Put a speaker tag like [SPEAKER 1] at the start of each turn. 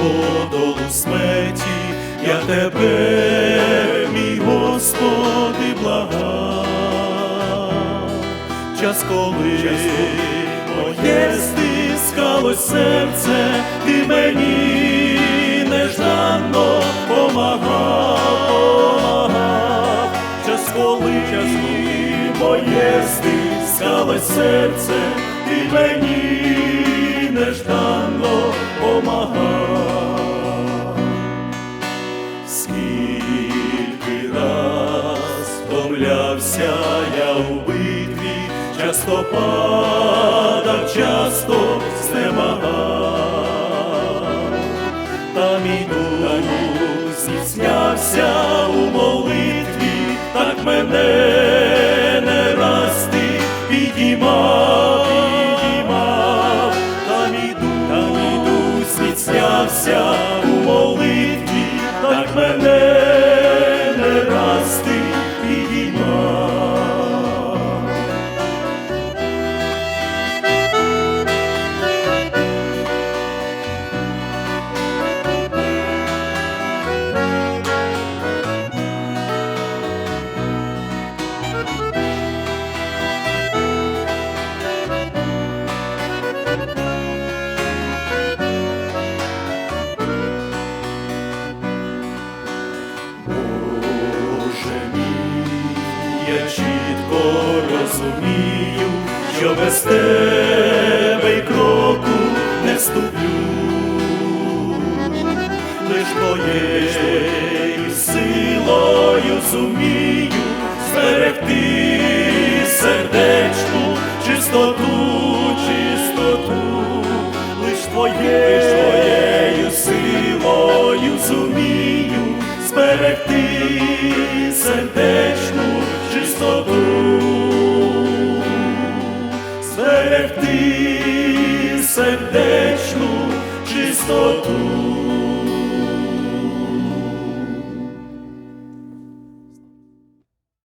[SPEAKER 1] подолу смерті, я тебе, мій Господи, благав. Час, коли моє стискалось серце, ти мені нежданно помагав, помагав. Час, коли моє стискалось серце, ти мені Скільки раз втомлявся я у битві, часто падав, часто знемагав, та мій дух зіснявся у молитві, так мене я чітко розумію, що без тебе й кроку не ступлю, лиш твоєю силою зумію зберегти сердечну чистоту, чистоту, лиш твоєю, твоєю силою зумію зберегти сердечну зберегти сердечну чистоту.